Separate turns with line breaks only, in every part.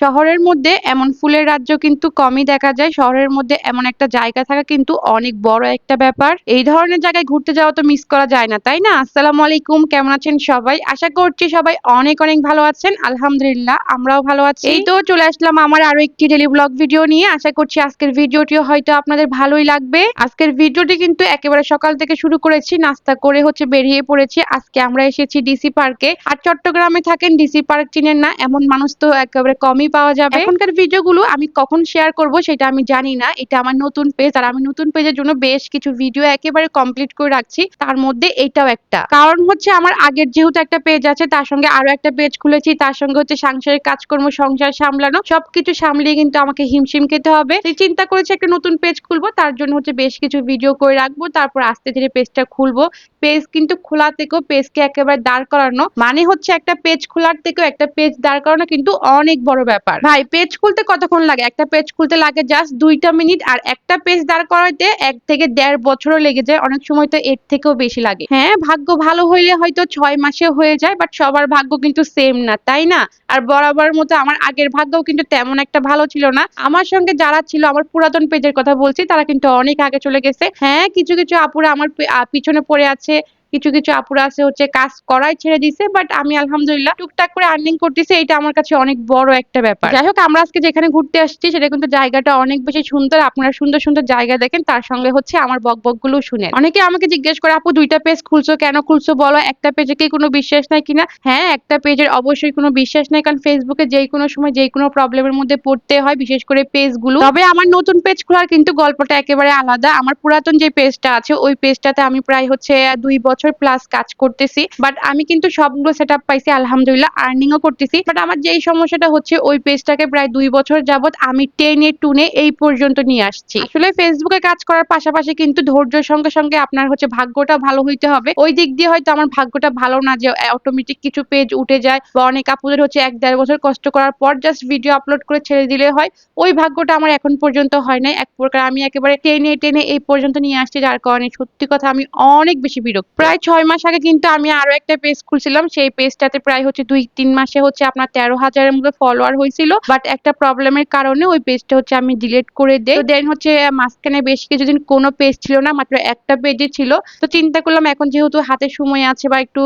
শহরের মধ্যে এমন ফুলের রাজ্য কিন্তু কমই দেখা যায়। শহরের মধ্যে এমন একটা জায়গা থাকা কিন্তু অনেক বড় একটা ব্যাপার। এই ধরনের জায়গায় ঘুরতে যাওয়া তো মিস করা যায় না, তাই না? আসসালামু আলাইকুম, কেমন আছেন সবাই? আশা করছি সবাই অনেক অনেক ভালো আছেন। আলহামদুলিল্লাহ, আমরাও ভালো আছি। এই তো চলে আসলাম আমার আরও একটি ডেলি ব্লগ ভিডিও নিয়ে। আশা করছি আজকের ভিডিওটিও হয়তো আপনাদের ভালোই লাগবে। আজকের ভিডিওটি কিন্তু একেবারে সকাল থেকে শুরু করেছি, নাস্তা করে হচ্ছে বেরিয়ে পড়েছি। আজকে আমরা এসেছি ডিসি পার্কে আর চট্টগ্রামে থাকেন ডিসি পার্ক চিনেন না, এমন মানুষ তো একেবারে কমই পাওয়া যাবে। এখনকার ভিডিওগুলো আমি কখন শেয়ার করব সেটা আমি জানি না। এটা আমার নতুন পেজ আর আমি নতুন পেজের জন্য বেশ কিছু ভিডিও একেবারে কমপ্লিট করে রাখছি। তার মধ্যে এইটাও একটা। কারণ হচ্ছে আমার আগের যেহেতু একটা পেজ আছে, তার সঙ্গে আরও একটা পেজ খুলেছি। তার সঙ্গে হচ্ছে সাংসারিক কাজকর্ম, সংসার সামলানো, সবকিছু সামলিয়ে কিন্তু আমাকে হিমশিম খেতে হবে। চিন্তা করেছি একটা নতুন পেজ খুলবো। তার জন্য হচ্ছে বেশ কিছু ভিডিও করে রাখব। তারপর আস্তে ধীরে পেজটা খুলবো। পেজ কিন্তু খোলা থেকেও পেজকে একেবারে দাঁড় করানো। মানে হচ্ছে একটা পেজ খোলার থেকেও একটা পেজ দাঁড় করানো কিন্তু অনেক বড় ব্যাপার ভাই পেজ খুলতে কতক্ষণ লাগে? একটা পেজ খুলতে লাগে জাস্ট দুইটা মিনিট আর একটা পেজ দাঁড় করাইতে এক থেকে দেড় বছরও লেগে যায়। অনেক সময় তো এর থেকেও বেশি লাগে। হ্যাঁ ভাগ্য ভালো হইলে হয়তো ছয় মাসে হয়ে যায় বাট সবার ভাগ্য কিন্তু সেম না, তাই না? আর বরাবর মতো আমার আগের ভাগ্যও কিন্তু তেমন একটা ভালো ছিল না। আমার সঙ্গে যারা ছিল, আমার পুরাতন পেজের কথা বলছি, তারা কিন্তু অনেক আগে চলে গেছে। হ্যাঁ কিছু কিছু আপুরা আমার পিছনে পড়ে আছে। কিছু কিছু আপুরা আছে হচ্ছে কাজ করাই ছেড়ে দিছে বাট আমি আলহামদুলিল্লাহ টুকটাক করে আর্নিং করতেছি এটা আমার কাছে অনেক বড় একটা ব্যাপার। যাই হোক, আমরা আজকে যেখানে ঘুরতে আসছি, সেটা কিন্তু জায়গাটা অনেক বেশি সুন্দর, আপনারা সুন্দর সুন্দর জায়গা দেখেন, তার সঙ্গে হচ্ছে আমার বক বকগুলো শুনেন। অনেকে আমাকে জিজ্ঞেস করে, আপু, দুইটা পেজ খুলছো কেন? খুলছো বলো, একটা পেজে কি কোনো বিশ্বাস নাই কিনা? হ্যাঁ একটা পেজের অবশ্যই কোনো বিশ্বাস নাই, কারণ ফেসবুকে যে কোনো সময় যে কোনো প্রবলেমের মধ্যে পড়তে হয়, বিশেষ করে পেজগুলো তবে আমার নতুন পেজ খোলার কিন্তু গল্পটা একেবারে আলাদা। আমার পুরাতন যে পেজটা আছে, ওই পেজটাতে আমি প্রায় হচ্ছে দুই বছর প্লাস কাজ করতেছি বাট আমি কিন্তু সবগুলো সেট পাইছি, আলহামদুলিল্লাহ আর্নিংও করতেছি বাট আমার যেই সমস্যাটা হচ্ছে ওই পেজটাকে প্রায় দুই বছর যাবত আমি টেনে টুনে এই পর্যন্ত নিয়ে আসছি। আসলে ফেসবুকে কাজ করার পাশাপাশি কিন্তু ধৈর্যের সঙ্গে সঙ্গে আপনার হচ্ছে ভাগ্যটা ভালো হইতে হবে। ওই দিক দিয়ে হয়তো আমার ভাগ্যটা ভালো না যে অটোমেটিক কিছু পেজ উঠে যায়, বা অনেক আপুদের হচ্ছে এক দেড় বছর কষ্ট করার পর জাস্ট ভিডিও আপলোড করে ছেড়ে দিলে হয়, ওই ভাগ্যটা আমার এখন পর্যন্ত হয় নাই। এক প্রকার আমি একেবারে টেনে টেনে এই পর্যন্ত নিয়ে আসছি, যার কারণে সত্যি কথা আমি অনেক বেশি বিরক্ত। প্রায় ছয় মাস আগে কিন্তু আমি আরও একটা পেজ খুলছিলাম। সেই পেজটাতে প্রায় হচ্ছে দুই, তিন মাসে হচ্ছে আপনার তেরো হাজারের মতো ফলোয়ার হয়েছিল। বাট একটা প্রবলেমের কারণে ওই পেজটা হচ্ছে আমি ডিলিট করে দেই। দেন হচ্ছে মাঝখানে বেশ কিছুদিন কোনো পেজ ছিল না, মাত্র একটা পেজে ছিল। তো চিন্তা করলাম এখন যেহেতু হাতে সময় আছে বা একটু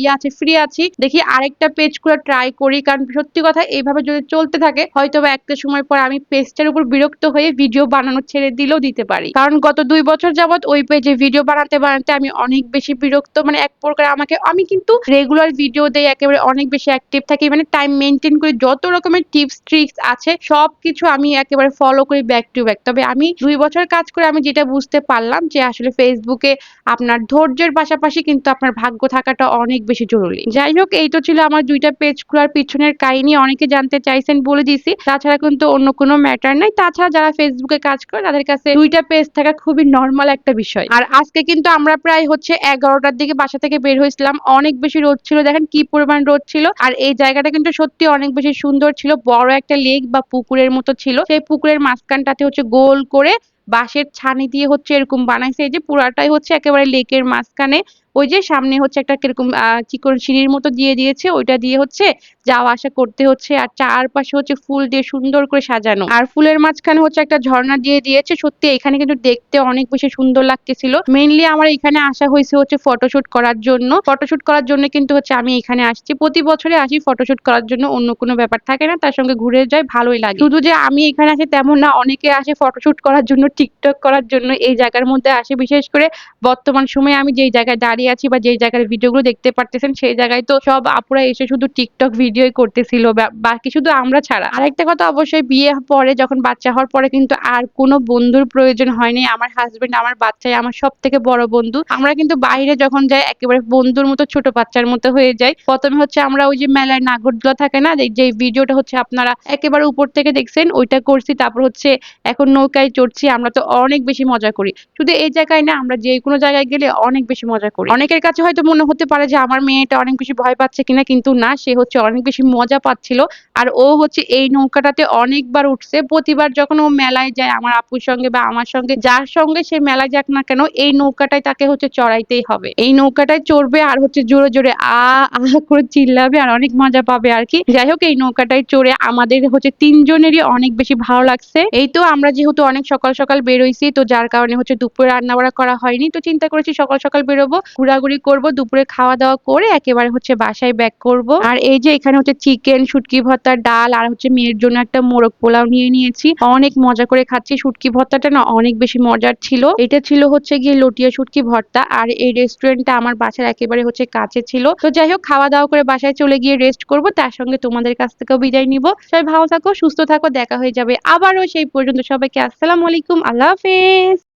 ইয়ে আছে ফ্রি আছি, দেখি আরেকটা পেজ করে ট্রাই করি। কারণ সত্যি কথা, এইভাবে যদি চলতে থাকে হয়তো বা একটা সময় পর আমি পেজটার উপর বিরক্ত হয়ে ভিডিও বানানো ছেড়ে দিলেও দিতে পারি। কারণ গত দুই বছর যাবত ওই পেজে ভিডিও বানাতে বানাতে আমি অনেক বেশি বিরক্ত মানে এক প্রকার আমাকে, আমি কিন্তু রেগুলার ভিডিও দেই, একেবারে অনেক বেশি অ্যাক্টিভ থাকি মানে টাইম মেনটেন করি, যত রকমের টিপস ট্রিক্স আছে সব কিছু আমি একেবারে ফলো করি ব্যাক টু ব্যাক তবে আমি দুই বছর কাজ করে আমি যেটা বুঝতে পারলাম যে আসলে ফেসবুকে আপনার ধৈর্যের পাশাপাশি কিন্তু আপনার ভাগ্য থাকাটা অনেক বেশি জরুরি। যাই হোক, এই তো ছিল আমার দুইটা পেজ খোলার পিছনের কাহিনী, অনেকে জানতে চাইছেন বলে দিছি তাছাড়া কিন্তু অন্য কোনো ম্যাটার নাই। তাছাড়া যারা ফেসবুকে কাজ করে, তাদের কাছে দুইটা পেজ থাকা খুবই নর্মাল একটা বিষয়। আর আজকে কিন্তু আমরা প্রায় হচ্ছে এগারোটার দিকে বাসা থেকে বের হয়েছিলাম। অনেক বেশি রোদ ছিল, দেখেন কি পরিমাণ রোদ ছিল। আর এই জায়গাটা কিন্তু সত্যি অনেক বেশি সুন্দর ছিল। বড় একটা লেক বা পুকুরের মতো ছিল। সেই পুকুরের মাঝখানটাতে হচ্ছে গোল করে বাঁশের ছানি দিয়ে হচ্ছে এরকম বানাইছে। এই যে পুরাটাই হচ্ছে একেবারে লেকের মাঝখানে। ওই যে সামনে হচ্ছে একটা কীরকম চিকন সিঁড়ির মতো দিয়ে দিয়েছে, ওইটা দিয়ে হচ্ছে যাওয়া আসা করতে হচ্ছে, আর চারপাশে হচ্ছে ফুল দিয়ে সুন্দর করে সাজানো। আর ফুলের মাঝখানে হচ্ছে একটা ঝর্ণা দিয়ে দিয়েছে, সত্যি এখানে কিন্তু দেখতে অনেক বেশি সুন্দর লাগতেছিল। মেইনলি আমার এখানে আসা হয়েছে হচ্ছে ফটোশুট করার জন্য। ফটোশুট করার জন্য কিন্তু হচ্ছে আমি এখানে আসছি। প্রতি বছরে আসি ফটোশুট করার জন্য, অন্য কোনো ব্যাপার থাকে না, তার সঙ্গে ঘুরে যায় ভালোই লাগে। শুধু যে আমি এখানে আসি তেমন না, অনেকে আসে ফটোশুট করার জন্য টিকটক করার জন্য, এই জায়গার মধ্যে আসে। বিশেষ করে বর্তমান সময়ে আমি যেই জায়গায় দাঁড়িয়ে আছি বা যেই জায়গার ভিডিওগুলো দেখতে পারতেছেন, সেই জায়গায় তো সব আপুরা এসে শুধু টিকটক ভিডিওই করতেছিল বাকি শুধু আমরা ছাড়া। আরেকটা কথা অবশ্যই, বিয়ে পরে যখন বাচ্চা হওয়ার পরে কিন্তু আর কোনো বন্ধুর প্রয়োজন হয়নি। আমার হাজবেন্ড আমার বাচ্চাই আমার সব থেকে বড় বন্ধু। আমরা কিন্তু বাইরে যখন যাই, একেবারে বন্ধুর মতো ছোট বাচ্চার মতো হয়ে যাই। প্রথমে হচ্ছে আমরা ওই যে মেলায় নাগরদোলা থাকে না, যে- যে ভিডিওটা হচ্ছে আপনারা একেবারে উপর থেকে দেখছেন, ওইটা করছি। তারপর হচ্ছে এখন নৌকায় চড়ছি, আমরা তো অনেক বেশি মজা করি। শুধু এই জায়গায় না, আমরা যে কোনো জায়গায় গেলে অনেক বেশি মজা করি। অনেকের কাছে হয়তো মনে হতে পারে যে আমার মেয়েটা অনেক বেশি ভয় পাচ্ছে কিনা, কিন্তু না, সে হচ্ছে অনেক বেশি মজা পাচ্ছিল। আর ও হচ্ছে এই নৌকাটাতে অনেকবার উঠছে। প্রতিবার যখন ও মেলায় যায় আমার আপুর সঙ্গে বা আমার সঙ্গে, যার সঙ্গে সে মেলায় যাক না কেন, এই নৌকাটায় তাকে হচ্ছে চড়াইতেই হবে। এই নৌকাটায় চড়বে আর হচ্ছে জোরে জোরে আ আ করে চিল্লাবে আর অনেক মজা পাবে আর কি। যাই হোক, এই নৌকাটায় চড়ে আমাদের হচ্ছে তিনজনেরই অনেক বেশি ভালো লাগছে। এই তো আমরা যেহেতু অনেক সকাল সকাল বেরোইছি, তো যার কারণে হচ্ছে দুপুরে রান্না বাড়া করা হয়নি, তো চিন্তা করেছি সকাল সকাল বেরোবো। ঘোরাঘুরি করব, দুপুরে খাওয়া দাওয়া করে একেবারে হচ্ছে বাসায় ব্যাক করব। আর এই যে এখানে হচ্ছে চিকেন শুটকি ভর্তা, ডাল আর হচ্ছে মেয়ের জন্য একটা মোরগ পোলাও নিয়ে নিয়েছি। অনেক মজা করে খাচ্ছি। শুটকি ভর্তাটা না অনেক বেশি মজার ছিল। এটা ছিল হচ্ছে গিয়ে লটিয়া শুটকি ভর্তা আর এই রেস্টুরেন্টটা আমার বাসার একেবারে হচ্ছে কাছে ছিল। তো যাই হোক খাওয়া দাওয়া করে বাসায় চলে গিয়ে রেস্ট করব। তার সঙ্গে তোমাদের কাছ থেকেও বিদায় নিব। সবাই ভালো থাকো, সুস্থ থাকো, দেখা হয়ে যাবে আবারও সেই পর্যন্ত। সবাইকে আসসালামু আলাইকুম। আল্লাহ হাফেজ।